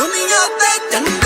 ਦੁਨੀਆ ਤੇ ਚੰਗਾ